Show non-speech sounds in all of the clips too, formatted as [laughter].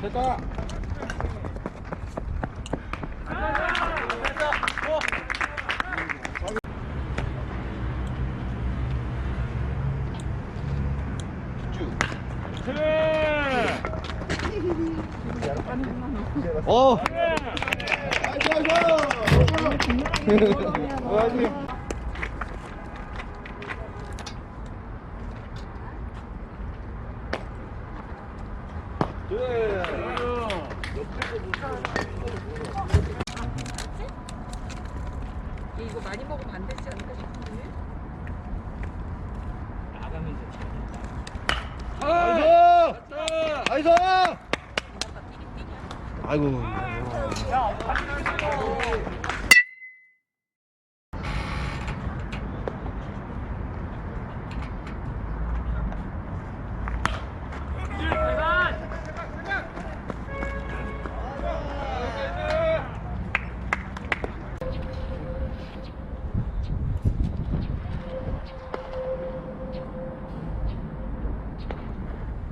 됐다. 어. 얘 이거 많이 먹으면 안 되지 않을까 싶은데. 나이스! 아이고.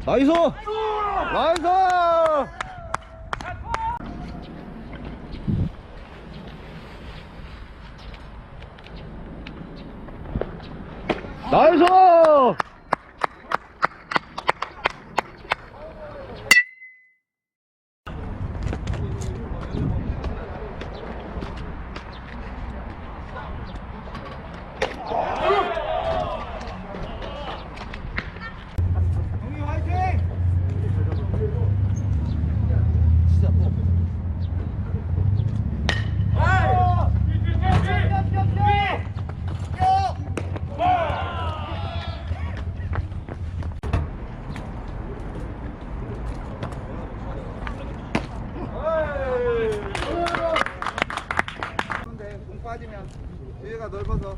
나이스! 나이스! 나이스! 근데 공 빠지면 뒤에가 넓어서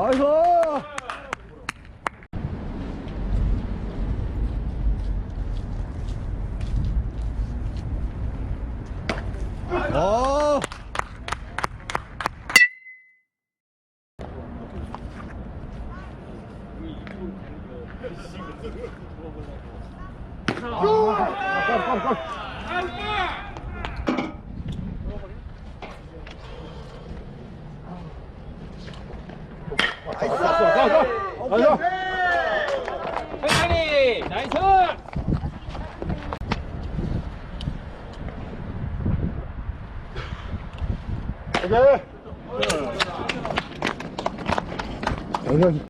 나이스! 어! 나이스! 천천히 나이스 오케이.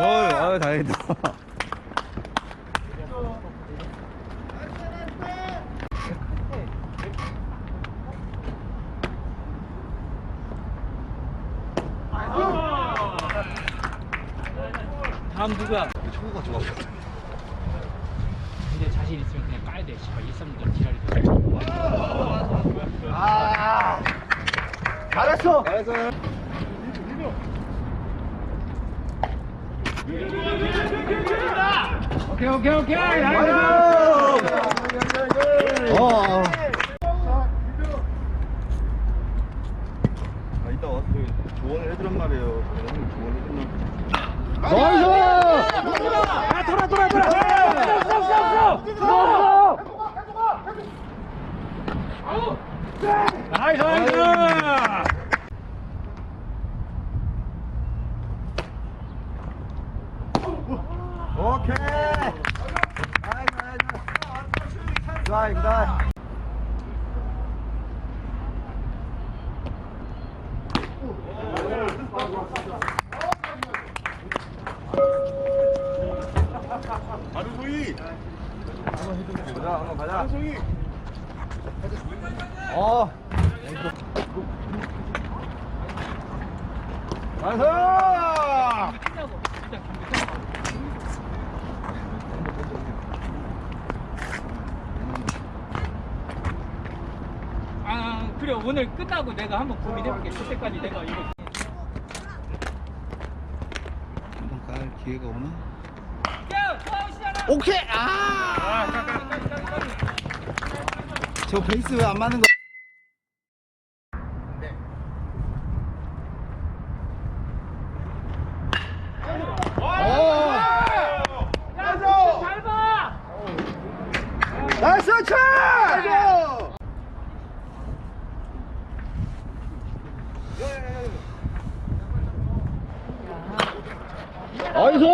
어이, 아유, 다행이다. 다음 누구야 좋아. 근데 자신 있으면 그냥 까야 돼 씨발 1, 3분 지랄이 아! 잘했어! 잘했어 오케이 오케이 오케이 나이스! 어. 아 이따 와서 그 조언을 해주란 말이에요 조언을 해주란 나이스! 야 돌아 돌아 돌아. 없어. 없어 나이스 나이스 좋아 이거다 바로 소희 가자 어. 경기 아 그래 오늘 끝나고 내가 한번 고민해볼게 그때까지 내가 이거 한번 깔 기회가 오나? 야 오케이! 아! 저 페이스 왜 안 맞는 거? 잘봐 나이스 차! 나이스!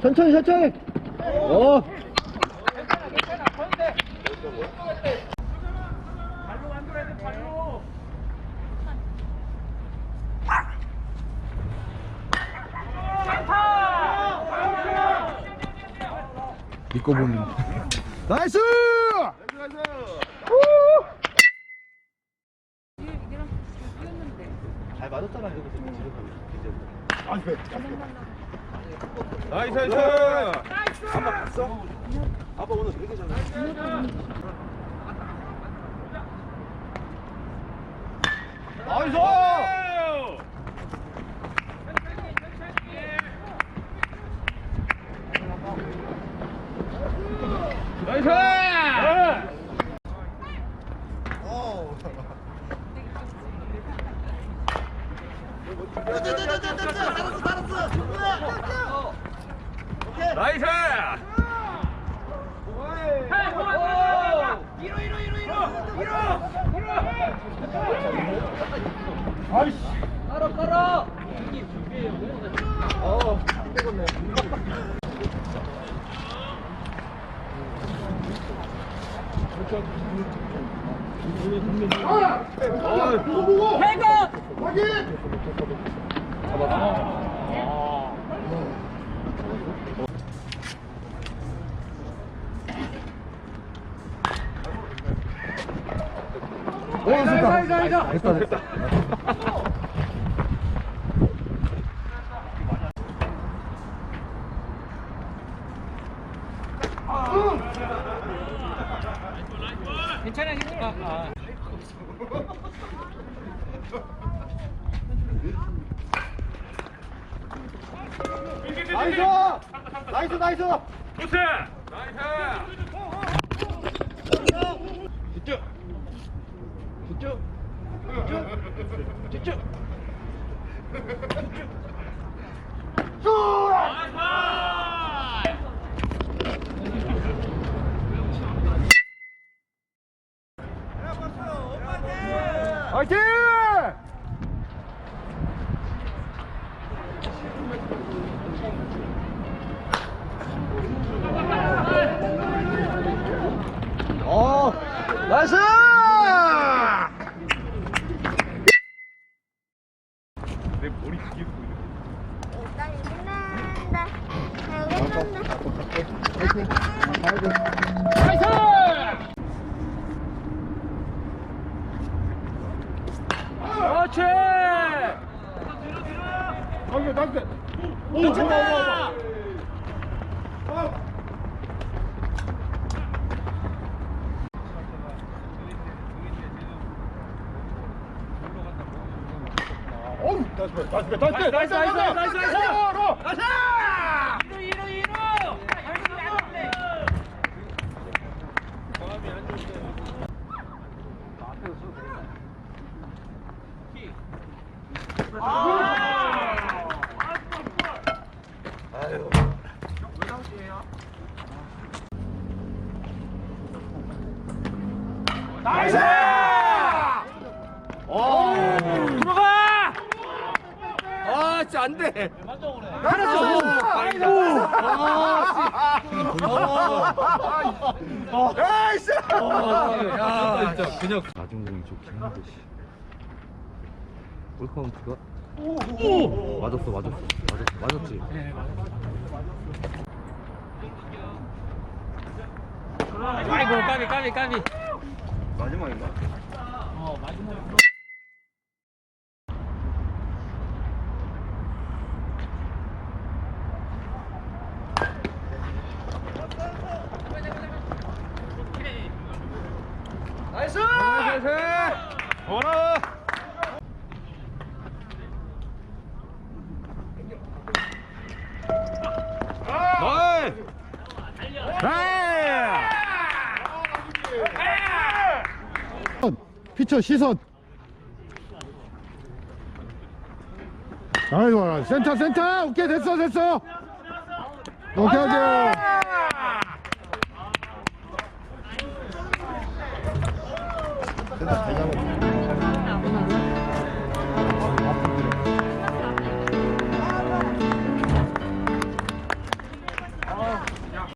천천히 천천히! 어! 발로 만들어야 돼 발로 믿고 보는 [laughs] 나이스! 뛰었는데. 잘 맞았잖아, 이거. 아니, 왜? 나이스, 나이스! 아빠 봤어? 아빠 오늘 되게 잘해. 나이스! 나이스! 나이스! 이로 이로 이로 이로 이로 아이씨! 깔아 깔아 형님 준비해요 어, 안 되겠네. 해가 됐다 됐다 됐다 괜찮아 아, 나이스! 나이스, 나이스! 좋지! 나이스! 쭉쭉 쭉쭉 쭉쭉 화이팅! 어, 나이스! 그렇지. 나이스, 나이스! 괜찮아. 어우, 나이스, 나이스, 나이스, 나이스, 나이스, 나이스, 나이스, 나이스, 나이스! 이로 이로 이로 나이스! 들어가! 아 진짜 안 돼. 하나 더! 나이스! 야. 진짜 그냥 낮은 공이 좋긴 한데 씨. 볼 카운트가? 오! 맞았어 맞았어. 맞았어 맞았지? 아이고 까비 까비 까비 마지막인가? 어 마지막 나이스! 나이스! 원하! 피처 시선. 아이고. 센터 센터! 오케이 됐어 됐어. 오케이 오케이